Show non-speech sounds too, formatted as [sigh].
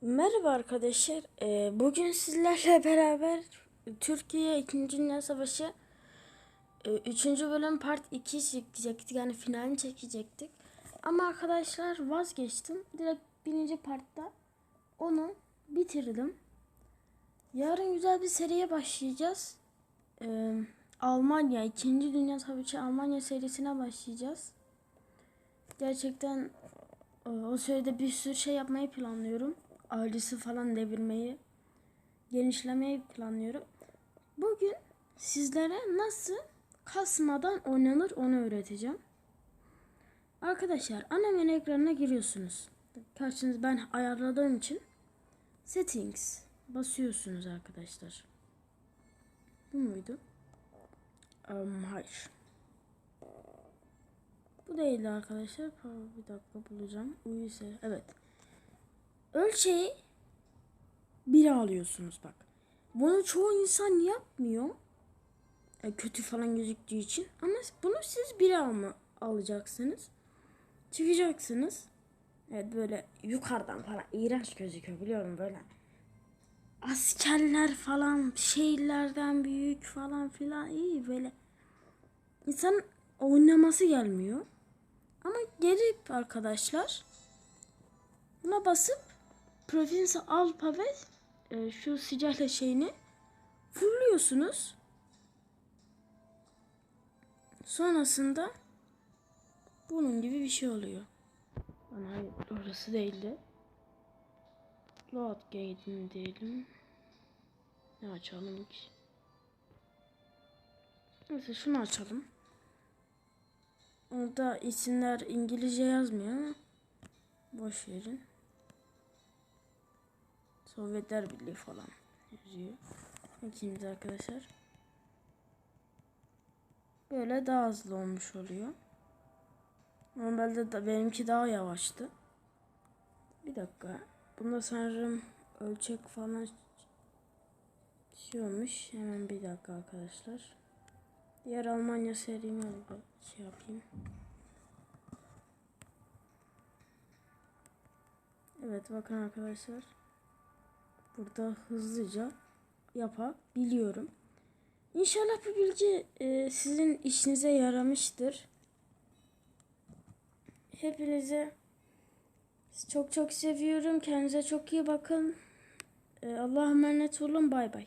Merhaba arkadaşlar. Ee, bugün sizlerle [laughs] beraber Türkiye 2. Dünya Savaşı 3. bölüm part 2 çekecektik. Yani finalini çekecektik. Ama arkadaşlar vazgeçtim. Direkt birinci partta onu bitirdim. Yarın güzel bir seriye başlayacağız. Ee, Almanya 2. Dünya Savaşı Almanya serisine başlayacağız. Gerçekten e, o sürede bir sürü şey yapmayı planlıyorum. Ailesi falan devirmeyi, genişlemeyi planlıyorum. Bugün sizlere nasıl kasmadan oynanır onu öğreteceğim. Arkadaşlar menü ekranına giriyorsunuz. Karşınız ben ayarladığım için settings basıyorsunuz arkadaşlar. Bu muydu? Um, hayır. Bu değildi arkadaşlar. Bir dakika bulacağım. Uyuyorsa evet. Ölçeği biri alıyorsunuz bak. Bunu çoğu insan yapmıyor. E, kötü falan gözüktüğü için. Ama bunu siz biri alma alacaksınız. Çıkacaksınız. Evet böyle yukarıdan falan iğrenç gözüküyor biliyorum böyle. Askerler falan şehirlerden büyük falan filan iyi böyle. İnsan oynaması gelmiyor. Ama gelip arkadaşlar buna basıp Province Alpha ve e, şu sıcakla şeyini fırlıyorsunuz. Sonrasında bunun gibi bir şey oluyor. Bana hayır orası değildi. Load gate'ini diyelim. Ne açalım ki? Neyse şunu açalım. Orada isimler İngilizce yazmıyor ama boş verin. Sovyetler Birliği falan yazıyor. Bakayım da arkadaşlar. Böyle daha hızlı olmuş oluyor. Normalde da benimki daha yavaştı. Bir dakika. Bunda sanırım ölçek falan şey olmuş. Hemen bir dakika arkadaşlar. Diğer Almanya serimi şey yapayım. Evet bakın arkadaşlar. Burada hızlıca yapabiliyorum. İnşallah bu bilgi e, sizin işinize yaramıştır. Hepinize çok çok seviyorum. Kendinize çok iyi bakın. E, Allah'a emanet olun. Bay bay.